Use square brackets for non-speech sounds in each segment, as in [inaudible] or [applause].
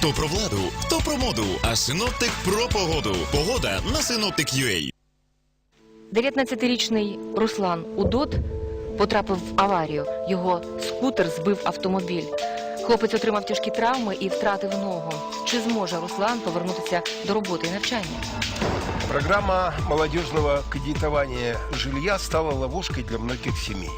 Хто про владу, хто про моду, а синоптик про погоду. Погода на Synoptic.ua. 19-річний Руслан Удот потрапив в аварію. Його скутер збив автомобіль. Хлопець отримав тяжкі травми і втратив ногу. Чи зможе Руслан повернутися до роботи і навчання? Программа молодежного кредитования жилья стала ловушкой для многих семей.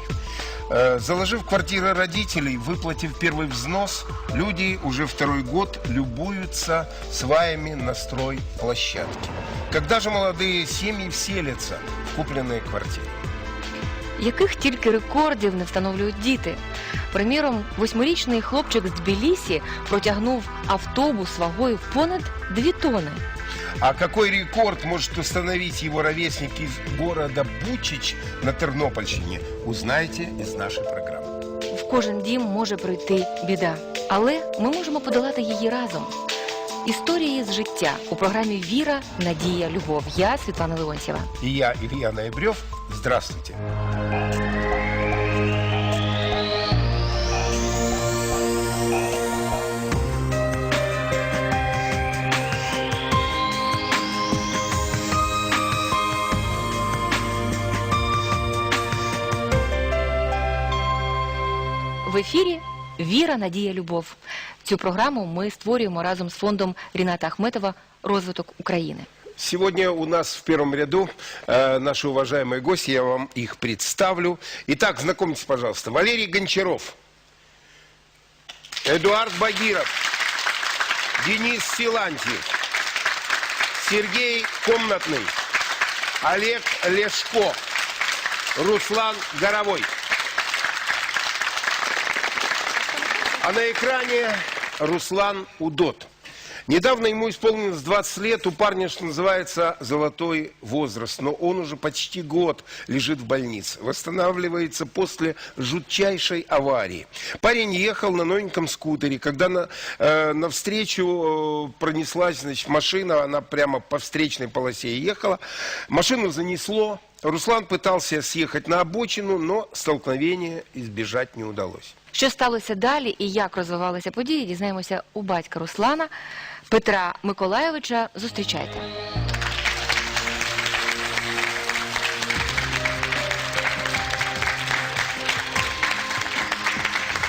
Э, Заложив квартиры родителей, выплатив первый взнос, люди уже второй год любуются сваями на строй площадки. Когда же молодые семьи вселятся в купленные квартиры? Яких тільки рекордів не встановлюють діти. Приміром, восьмирічний хлопчик з Тбілісі протягнув автобус вагою понад дві тони. А какой рекорд может установить его ровесник из города Бучич на Тернопольщине, узнаете из нашей программы. В кожен дім може прийти біда, але ми можемо подолати її разом. Історії з життя у програмі Віра, Надія, Любов. Я Світлана Леонтьєва. И я, Илья Ноябрев. Здравствуйте. В ефірі Віра, Надія, Любов. Цю програму ми створюємо разом з фондом Ріната Ахметова Розвиток України. Сегодня у нас в первом ряду э, наши уважаемые гости, я вам их представлю. Итак, знакомьтесь, пожалуйста, Валерий Гончаров, Эдуард Багиров, Денис Силантьев, Сергей Комнатный, Олег Лешко, Руслан Горовой. А на экране Руслан Удот. Недавно ему исполнилось 20 лет, у парня, что называется, золотой возраст, но он уже почти год лежит в больнице, восстанавливается после жутчайшей аварии. Парень ехал на новеньком скутере, когда на, э, навстречу э, пронеслась значит, машина, она прямо по встречной полосе ехала, машину занесло, Руслан пытался съехать на обочину, но столкновения избежать не удалось. Що сталося далі і як розвивалися події, дізнаємося у батька Руслана Петра Миколаєвича. Зустрічайте.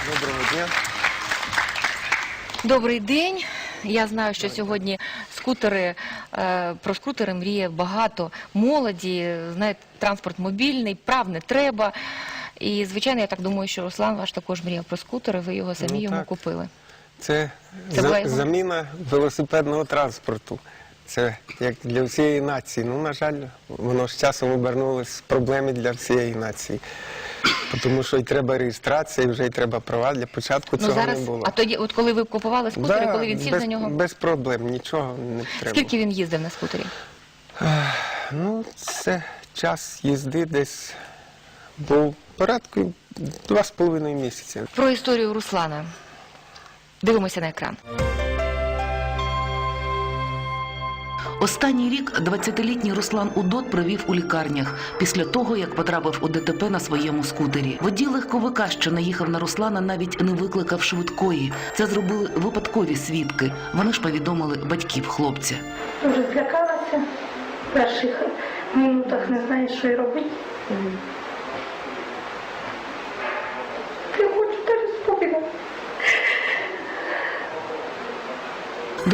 Доброго дня. Добрий день. Я знаю, що сьогодні скутери е, про скутери мріє багато молоді. Знаєте, транспорт мобільний, прав не треба. І звичайно, я так думаю, що Руслан ваш також мріяв про скутери. Ви його самі Ну, йому так. купили. Це, Це за, його- заміна велосипедного транспорту. Це як для всієї нації. Ну, на жаль, воно з часом обернулось в проблеми для всієї нації. Тому що і треба реєстрація, і вже й треба права. Для початку Ну цього зараз, не було. а тоді, от коли ви купували скутери, Да, коли він сів без, на нього, без проблем, нічого не треба. скільки він їздив на скутері? Ну, це час їзди десь був порядку два з половиною місяці. Про історію Руслана. Дивимося на екран. Останній рік 20-літній Руслан Удот провів у лікарнях після того, як потрапив у ДТП на своєму скутері. Водій легковика, що наїхав на Руслана, навіть не викликав швидкої. Це зробили випадкові свідки. Вони ж повідомили батьків хлопця. Дуже злякалася. В перших минутах не знаю, що й робити. Я хочу далі спокійно.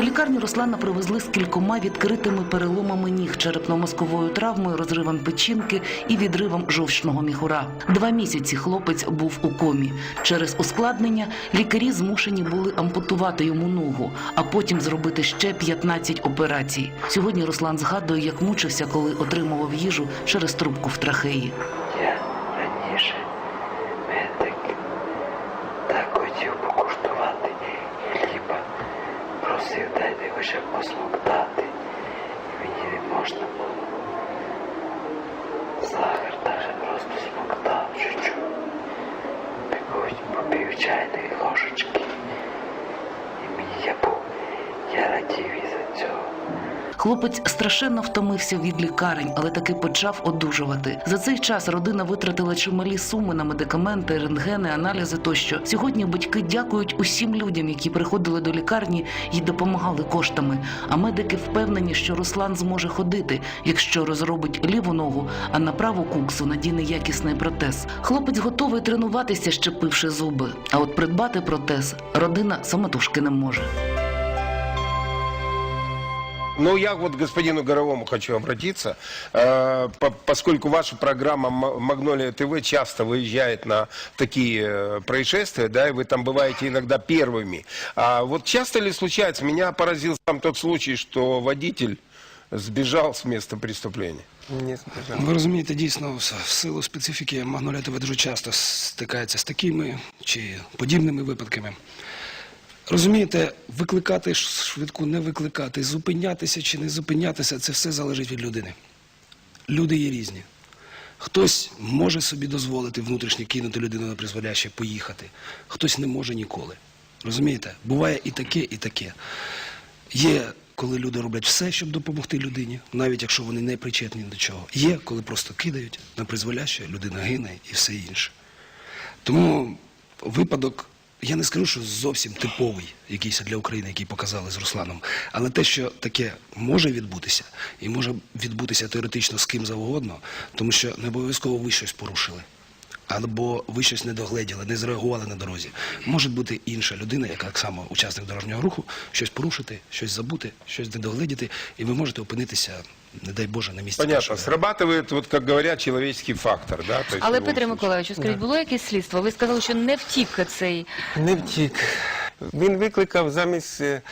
До лікарні Руслана привезли з кількома відкритими переломами ніг, черепно-мозковою травмою, розривом печінки і відривом жовчного міхура. Два місяці хлопець був у комі. Через ускладнення лікарі змушені були ампутувати йому ногу, а потім зробити ще 15 операцій. Сьогодні Руслан згадує, як мучився, коли отримував їжу через трубку в трахеї. Я раніше медик так хотів покуштувати хліба. Просив дайте хоча б посмоктати. І мені не можна було. Сахар даже просто смоктав чуть-чуть. Пекуть попів чайної ложечки. І мій я був, я радів із-за цього. Хлопець страшенно втомився від лікарень, але таки почав одужувати. За цей час родина витратила чималі суми на медикаменти, рентгени, аналізи тощо. Сьогодні батьки дякують усім людям, які приходили до лікарні і допомагали коштами. А медики впевнені, що Руслан зможе ходити, якщо розробить ліву ногу, а на праву куксу надіне якісний протез. Хлопець готовий тренуватися, щепивши зуби. А от придбати протез родина самотужки не може. Ну, я вот к господину Горовому хочу обратиться, э, по- поскольку ваша программа М- «Магнолия ТВ» часто выезжает на такие э, происшествия, да, и вы там бываете иногда первыми. А вот часто ли случается, меня поразил сам тот случай, что водитель сбежал с места преступления? Не збежав. Ви розумієте, дійсно, в в силу специфіки Магнолія ТВ дуже часто стикається з такими чи подібними випадками. Розумієте, викликати швидку, не викликати, зупинятися чи не зупинятися, це все залежить від людини. Люди є різні. Хтось може собі дозволити внутрішньо кинути людину на призволяще, поїхати, хтось не може ніколи. Розумієте? Буває і таке, і таке. Є, коли люди роблять все, щоб допомогти людині, навіть якщо вони не причетні до чого. Є, коли просто кидають на призволяще, людина гине і все інше. Тому випадок, я не скажу, що зовсім типовий якийсь для України, який показали з Русланом, але те, що таке може відбутися, і може відбутися теоретично з ким завгодно, тому що не обов'язково ви щось порушили. Або ви щось не догледіли, не зреагували на дорозі. Може бути інша людина, яка так само учасник дорожнього руху, щось порушити, щось забути, щось не догледіти, і ви можете опинитися, не дай Боже, на місці. Понятно, першої срабатывает, вот как говорят, человеческий фактор, да? То есть в Але любом Петре случае. Миколаївичу, скажіть, було якесь слідство? Ви сказали, що не втік цей Не втік. Він викликав замість е,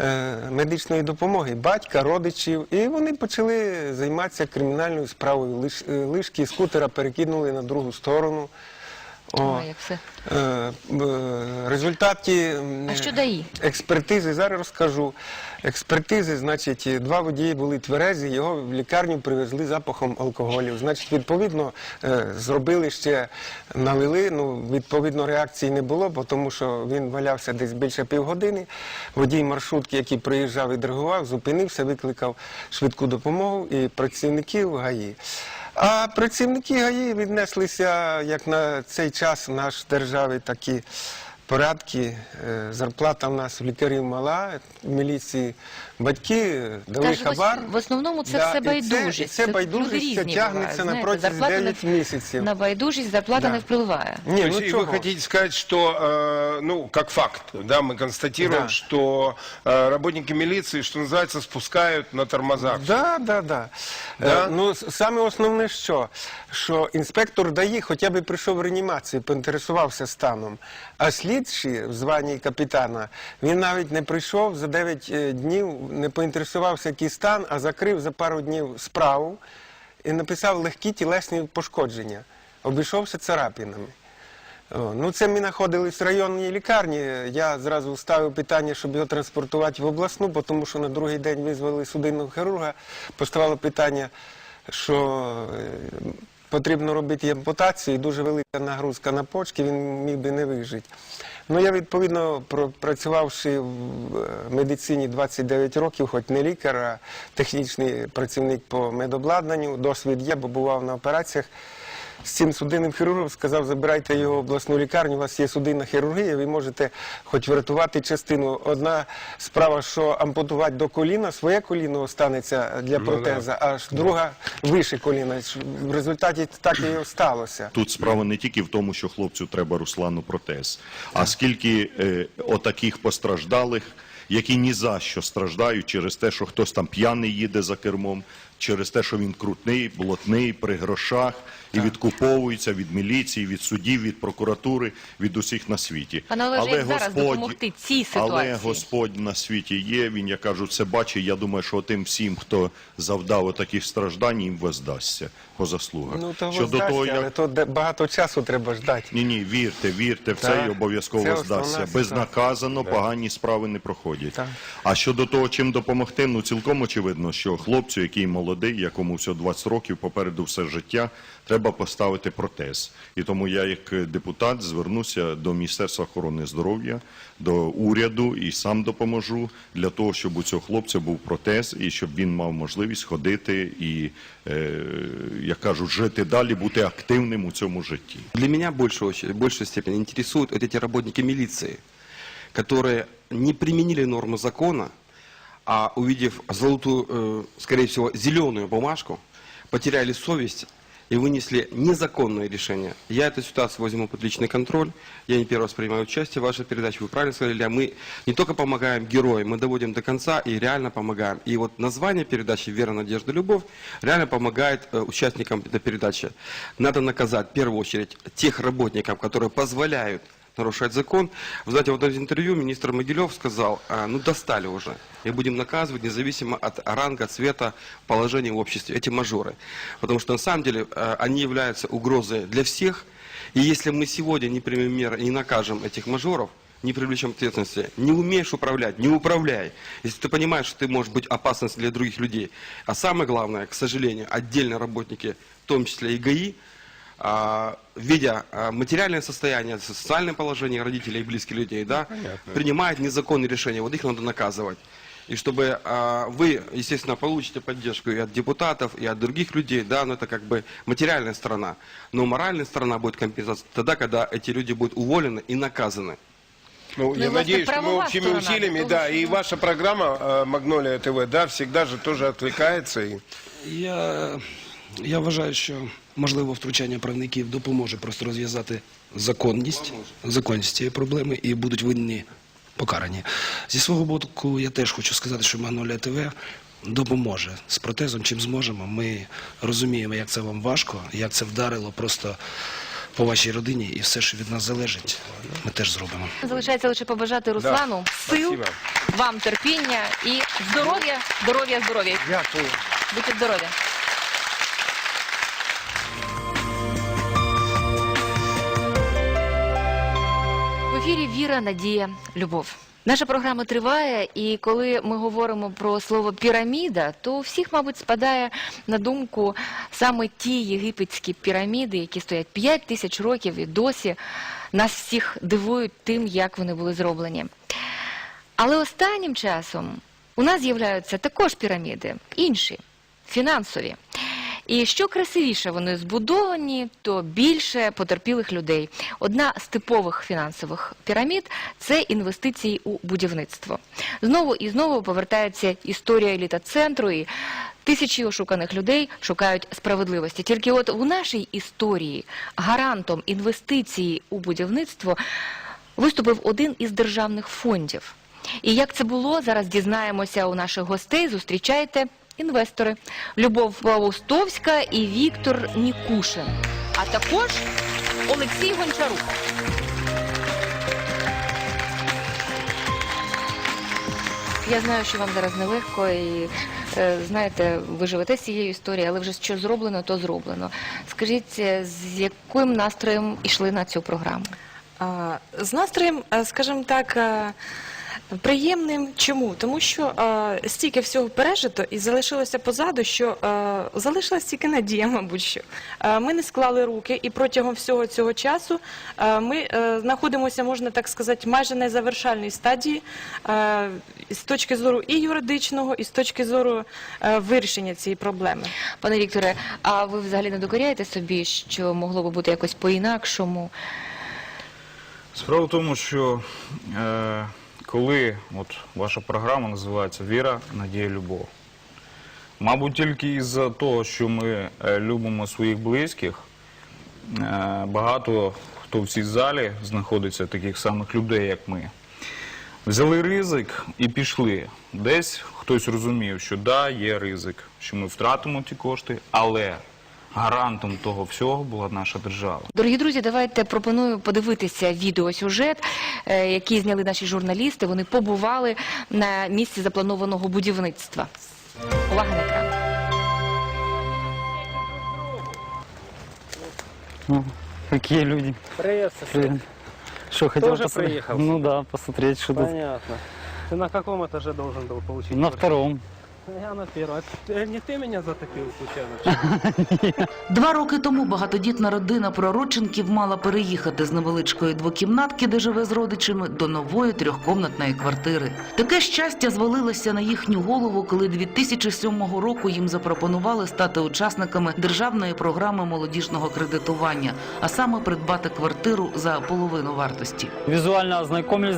е, медичної допомоги батька, родичів, і вони почали займатися кримінальною справою. Е, лишки скутера перекинули на другу сторону. О, А, як все. е, в результаті м, А що ДАІ? експертизи, зараз розкажу. Експертизи, значить, два водії були тверезі, його в лікарню привезли запахом алкоголю. Значить, відповідно, е, зробили ще, налили, ну, відповідно, реакції не було, бо тому що він валявся десь більше півгодини. Водій маршрутки, який приїжджав і дорогував, зупинився, викликав швидку допомогу і працівників ГАІ. А працівники ГАІ віднеслися, як на цей час в нашій державі такі порядки. Е, Зарплата в нас в лікарів мала, в міліції батьки дали Та ж в ос- хабар. в основному це Да, все і байдужість. І це, Це байдужість люди це різні тягнеться бувають, на знаєте, протязі зарплата не- 9 місяців. на байдужість, зарплата Да. не впливає. Ні, То ну есть, и чого? вы хотите сказать, что, э, ну, как факт, да, мы констатируем, Да. что э, работники милиции, что называется, спускают на тормозах. Да, да, да. Да? Е, ну, с- саме основне що? Що інспектор ДАІ хоча б прийшов в реанімацію, поінтересувався станом. А слідчий в званні капітана, він навіть не прийшов за 9 е, днів, не поінтересувався, який стан, а закрив за пару днів справу і написав легкі тілесні пошкодження. Обійшовся царапинами. О, ну, це ми знаходились в районній лікарні. Я зразу ставив питання, щоб його транспортувати в обласну, тому що на другий день визвали судинного хірурга. Поставало питання, що е, потрібно робити ампутацію, дуже велика нагрузка на почки, він міг би не вижити. Ну, я відповідно, пропрацювавши в е, медицині 29 років, хоч не лікар, а технічний працівник по медобладнанню, досвід є, бо бував на операціях з цим судинним хірургом сказав, забирайте його в обласну лікарню, у вас є судинна хірургія, ви можете хоч врятувати частину. Одна справа, що ампутувати до коліна, своє коліно останеться для протеза, а ж друга вище коліна. В результаті так і сталося. Тут справа не тільки в тому, що хлопцю треба Руслану протез, а скільки е, отаких постраждалих, які ні за що страждають через те, що хтось там п'яний їде за кермом, через те, що він крутний, блатний, при грошах і відкуповується від міліції, від судів, від прокуратури, від усіх на світі. Пане Олеже, як зараз допомогти цій Але? Господь на світі є, він, я кажу, це бачить. Я думаю, що тим всім, хто завдав таких страждань, їм воздасться по заслугах. Ну, то Щодо воздасться, того, як але то де- багато часу треба ждати. ні, ні, вірте, вірте, в це і обов'язково здасться. Безнаказано погані справи не проходять. Так. А щодо того, чим допомогти, ну цілком очевидно, що хлопцю, який молодий, молодий, якому всього 20 років, попереду все життя, треба поставити протез. І тому я, як депутат, звернуся до Міністерства охорони здоров'я, до уряду і сам допоможу для того, щоб у цього хлопця був протез і щоб він мав можливість ходити і, е, як кажуть, жити далі, бути активним у цьому житті. Для меня в большей, очередь, в большей степени интересуют вот эти работники милиции, которые не применили нормы закона, А увидев золотую, э, скорее всего, зеленую бумажку, потеряли совесть и вынесли незаконное решение. Я эту ситуацию возьму под личный контроль. Я не первый раз принимаю участие в вашей передаче. Вы правильно сказали, Илья, мы не только помогаем героям, мы доводим до конца и реально помогаем. И вот название передачи «Вера, надежда, любовь» реально помогает э, участникам этой передачи. Надо наказать, в первую очередь, тех работников, которые позволяют нарушать закон. Вы знаете, вот в интервью министр Могилев сказал, а, ну достали уже, и будем наказывать независимо от ранга, цвета, положения в обществе, эти мажоры. Потому что на самом деле э, они являются угрозой для всех, и если мы сегодня не примем меры и не накажем этих мажоров, не привлечем к ответственности, не умеешь управлять, не управляй. Если ты понимаешь, что ты можешь быть опасностью для других людей. А самое главное, к сожалению, отдельные работники, в том числе и ГАИ, а, видя а, материальное состояние, социальное положение родителей и близких людей, да, принимают незаконные решения. Вот их надо наказывать. И чтобы а, вы, естественно, получите поддержку и от депутатов, и от других людей, да, но это как бы материальная сторона. Но моральная сторона будет компенсация тогда, когда эти люди будут уволены и наказаны. Ну, Ну, я надеюсь, что мы общими сторона, усилиями, да, и ну- ваша программа э, «Магнолия ТВ», да, всегда же тоже отвлекается. И... Я, я вважаю, що можливо втручання правників допоможе просто розв'язати законність, законність цієї проблеми і будуть винні покарані. Зі свого боку, я теж хочу сказати, що Магнолія ТВ допоможе з протезом, чим зможемо. Ми розуміємо, як це вам важко, як це вдарило просто по вашій родині, і все, що від нас залежить, ми теж зробимо. Залишається лише побажати Руслану сил, спасибо. вам терпіння і здоров'я, здоров'я, здоров'я. Дякую. Будьте здорові. Ефірі Віра, Надія, Любов. Наша програма триває, і коли ми говоримо про слово піраміда, то всіх, мабуть, спадає на думку саме ті єгипетські піраміди, які стоять 5 тисяч років і досі нас всіх дивують тим, як вони були зроблені. Але останнім часом у нас з'являються також піраміди, інші, фінансові. І що красивіше вони збудовані, то більше потерпілих людей. Одна з типових фінансових пірамід це інвестиції у будівництво. Знову і знову повертається історія еліта центру і тисячі ошуканих людей шукають справедливості. Тільки от у нашій історії гарантом інвестиції у будівництво виступив один із державних фондів. І як це було, зараз дізнаємося у наших гостей. Зустрічайте інвестори Любов Паустовська і Віктор Нікушин, а також Олексій Гончарук. Я знаю, що вам зараз нелегко, і е, знаєте, ви живете з цією історією, але вже що зроблено, то зроблено. Скажіть, е, з яким настроєм йшли на цю програму? З настроєм, е, скажімо так, приємним. Чому? Тому що е, стільки всього пережито і залишилося позаду, що е, залишилась тільки надія, [laughs] мабуть, що Е, ми не склали руки, і протягом всього цього часу е, ми е, знаходимося, можна так сказати, майже на завершальній стадії е, з точки зору і юридичного, і з точки зору е, вирішення цієї проблеми. Пане Вікторе, а ви взагалі не докоряєте собі, що могло би бути якось по-інакшому? Справа в тому, що е, коли от ваша програма називається Віра, Надія, Любов. Мабуть, тільки із-за того, що ми е, любимо своїх близьких, е, багато хто в цій залі знаходиться таких самих людей, як ми. Взяли ризик і пішли. Десь хтось розумів, що да, є ризик, що ми втратимо ті кошти, але гарантом того всього була наша держава. Дорогі друзі, давайте пропоную подивитися відеосюжет, е, який зняли наші журналісти. Вони побували на місці запланованого будівництва. Увага на екран. Ну, какие люди. Привет, Привет. Что, хотел Тоже посмотреть? приехал? Ну да, посмотреть, что тут. Понятно. Ты на каком этаже должен был получить? На квартиру? втором. Я на первый. Не ты меня затопил случайно? [laughs] Два роки тому багатодітна родина Пророченків мала переїхати з невеличкої двокімнатки, де живе з родичами, до нової трьохкомнатної квартири. Таке щастя звалилося на їхню голову, коли 2007 року їм запропонували стати учасниками державної програми молодіжного кредитування, а саме придбати квартиру за половину вартості. Визуально ознакомились